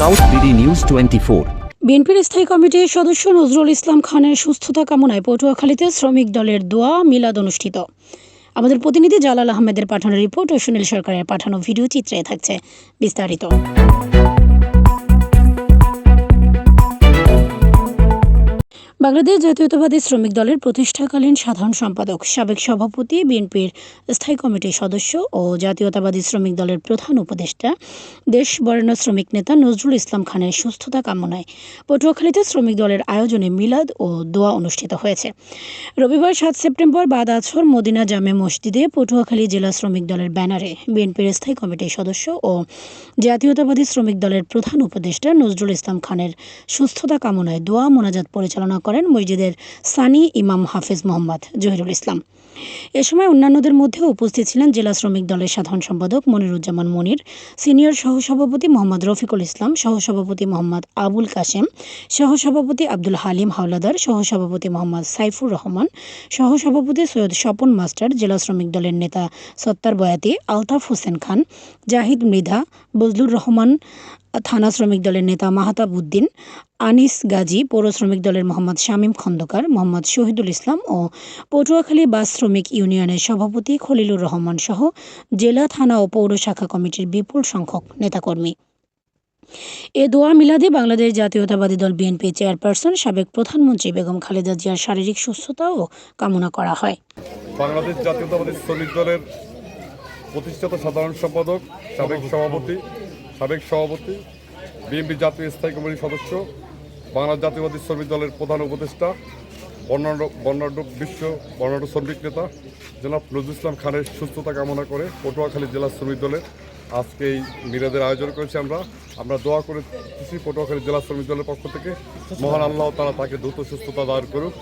South BD news twenty four বিএনপির স্থায়ী কমিটির সদস্য নজরুল ইসলাম খানের সুস্থতা কামনায় পটুয়াখালীতে শ্রমিক দলের দোয়া মিলাদ অনুষ্ঠিত। আমাদের প্রতিনিধি জালাল আহমেদের পাঠানো রিপোর্ট ও সুনীল সরকারের পাঠানো ভিডিও চিত্রে থাকছে বিস্তারিত। বাংলাদেশ জাতীয়তাবাদী শ্রমিক দলের প্রতিষ্ঠাকালীন সাধারণ সম্পাদক, সাবেক সভাপতি, বিএনপির স্থায়ী কমিটির সদস্য ও জাতীয়তাবাদী শ্রমিক দলের প্রধান উপদেষ্টা, দেশ বরেণ্য শ্রমিক নেতা নজরুল ইসলাম খানের সুস্থতা কামনায় পটুয়াখালীতে শ্রমিক দলের আয়োজনে মিলাদ ও দোয়া অনুষ্ঠিত হয়েছে। রবিবার সাত সেপ্টেম্বর বাদ আছর মদিনা জামে মসজিদে পটুয়াখালী জেলা শ্রমিক দলের ব্যানারে বিএনপির স্থায়ী কমিটির সদস্য ও জাতীয়তাবাদী শ্রমিক দলের প্রধান উপদেষ্টা নজরুল ইসলাম খানের সুস্থতা কামনায় দোয়া মোনাজাত পরিচালনা করেন মসজিদের সানি ইমাম হাফেজ মোহাম্মদ জহিরুল ইসলাম। এ সময় অন্যান্যদের মধ্যে উপস্থিত ছিলেন জেলা শ্রমিক দলের সাধারণ সম্পাদক মনিরুজ্জামান মনির, সিনিয়র সহসভাপতি মোহাম্মদ রফিকুল ইসলাম, সহসভাপতি মোহাম্মদ আবুল কাশেম, সহসভাপতি আব্দুল হালিম হাওলাদার, সহসভাপতি মোহাম্মদ সাইফুর রহমান, সহসভাপতি সৈয়দ স্বপন মাস্টার, জেলা শ্রমিক দলের নেতা সত্তার বয়াতি আলতাফ হোসেন খান, জাহিদ মৃধা, বজলুর রহমান থানা শ্রমিক দলের নেতা মাহতাব উদ্দিন, আনিস গাজী, পৌর শ্রমিক দলের মোহাম্মদ শামীম খন্দকার, মোহাম্মদ শহীদুল ইসলাম ও পটুয়াখালী বাস শ্রমিক ইউনিয়নের সভাপতি খলিলুর রহমান সহ জেলা, থানা ও পৌর শাখা কমিটির বিপুল সংখ্যক নেতাকর্মী। এ দোয়া মিলাদে বাংলাদেশ জাতীয়তাবাদী দল বিএনপি চেয়ারপারসন সাবেক প্রধানমন্ত্রী বেগম খালেদা জিয়ার শারীরিক সুস্থতাও কামনা করা হয়। বাংলাদেশ জাতীয়তাবাদী শ্রমিক দলের প্রতিষ্ঠাতা সাধারণ সম্পাদক, সাবেক সভাপতি সাবেক সভাপতি, বিএনপি জাতীয় স্থায়ী কমিটির সদস্য বাংলা জাতীয়বাদী শ্রমিক দলের প্রধান উপদেষ্টা, বর্ণাঢ্য বর্ণাঢ্য বিশ্ব বর্ণাঢ্য শ্রমিক নেতা, জনাব নজরুল ইসলাম খানের সুস্থতা কামনা করে পটুয়াখালী জেলা শ্রমিক দলের আজকে এই মিরাদের আয়োজন করেছি আমরা। আমরা দোয়া করে পটুয়াখালী জেলা শ্রমিক দলের পক্ষ থেকে। মহান আল্লাহ তারা তাকে দ্রুত সুস্থতা দান করুক।